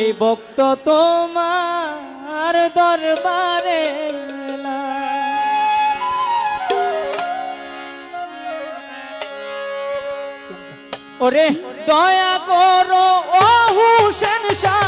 এই ভক্ত তোমার দরবারে। ওরে দয়া করো ও হুসেন শাহ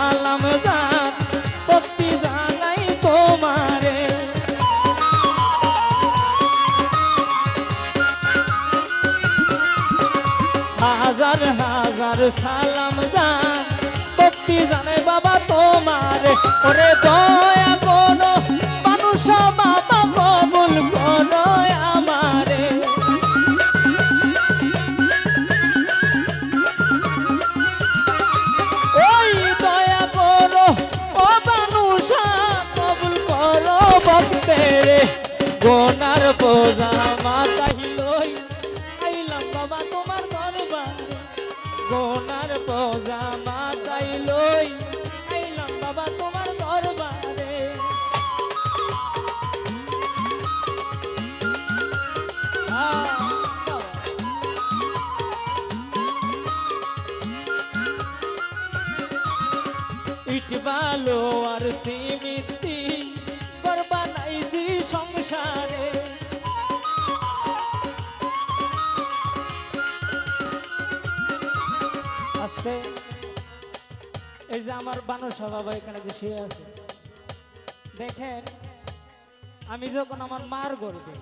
হাজার করবা সংসারে। আস্তে। এই যে আমার এখানে যে শুয়ে আছে। দেখেন, আমি যখন আমার মার গর্বে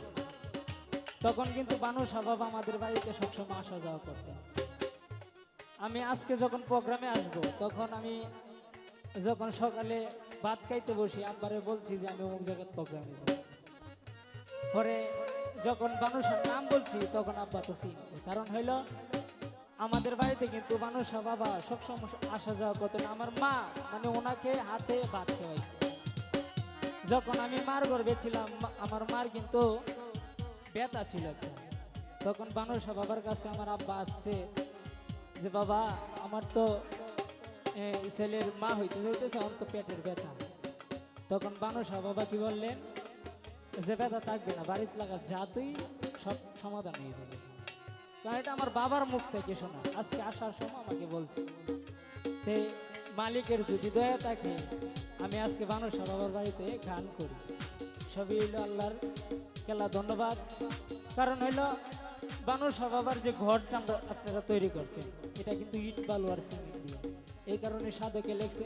তখন কিন্তু বানসা বাবা আমাদের বাড়িতে সবসময় আসা যাওয়া করতেন। আমি আজকে যখন প্রোগ্রামে আসব, তখন আমি যখন সকালে ভাত খাইতে বসি, আব্বারে বলছি যে আমি অমুক জায়গায় প্রোগ্রামে যাব পরে যখন মানুষের নাম বলছি, তখন আব্বা তো চিনছে। কারণ হইল, আমাদের বাড়িতে কিন্তু মানুষা বাবা সবসময় আসা যাওয়া করতেন। আমার মা মানে ওনাকে হাতে ভাত খাওয়াইছে। যখন আমি মার গর্বে ছিলাম, আমার মার কিন্তু ব্যথা ছিল তখন বানুষা বাবার কাছে আমার আব্বা আসছে যে, বাবা, আমার তো ছেলের মা হইতে যাইতেছে আমার তো পেটের ব্যথা। তখন বানুষা বাবা কি বললেন, যে ব্যথা থাকবে না, বাড়িতে লাগা যা তুই সব সমাধান হয়ে যাবে। কারণ এটা আমার বাবার মুখ থেকে শোনা। আজকে আসার সময় আমাকে বলছে, তে, মালিকের যদি দয়া থাকে, আমি আজকে বানুষা বাবার বাড়িতে গান করি। সবই হইল আল্লাহর খেলা, ধন্যবাদ। কারণ হইল বানুষা বাবার যে ঘরটা আমরা আপনারা তৈরি করছেন, এটা কিন্তু ইট, বালু আর সিমেন্ট দিয়ে। এই কারণে সাধকে লেখছে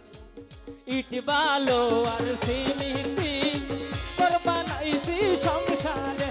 ইট বালু আর সিমিতি করবা সংসারে।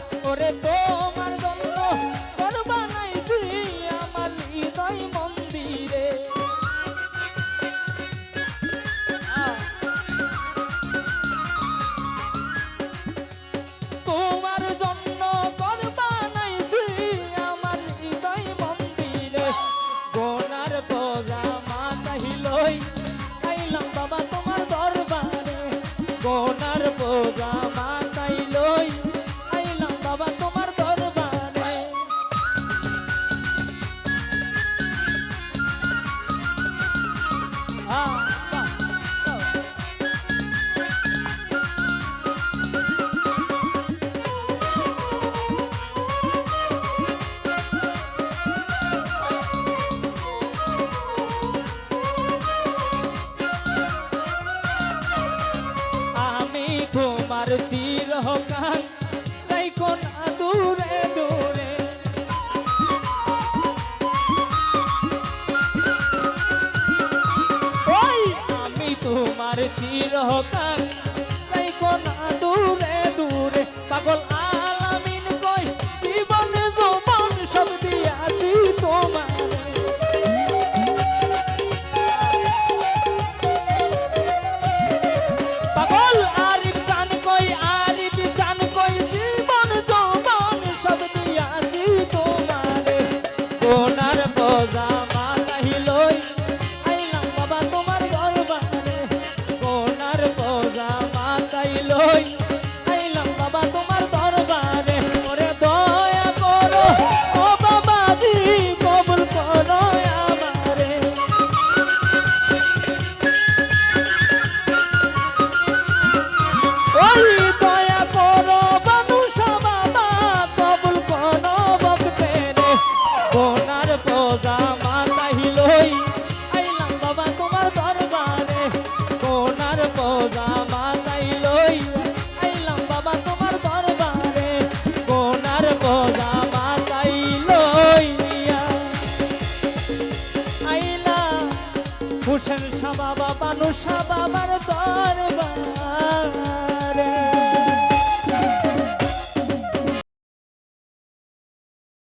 চিরকাল রাইখো না দূরে দূরে? ওই আমি তোমার চিরকাল রাইখো না দূরে দূরে? পাগল হোসেন শাহ বাবা বানু শাহ বাবার দরবার।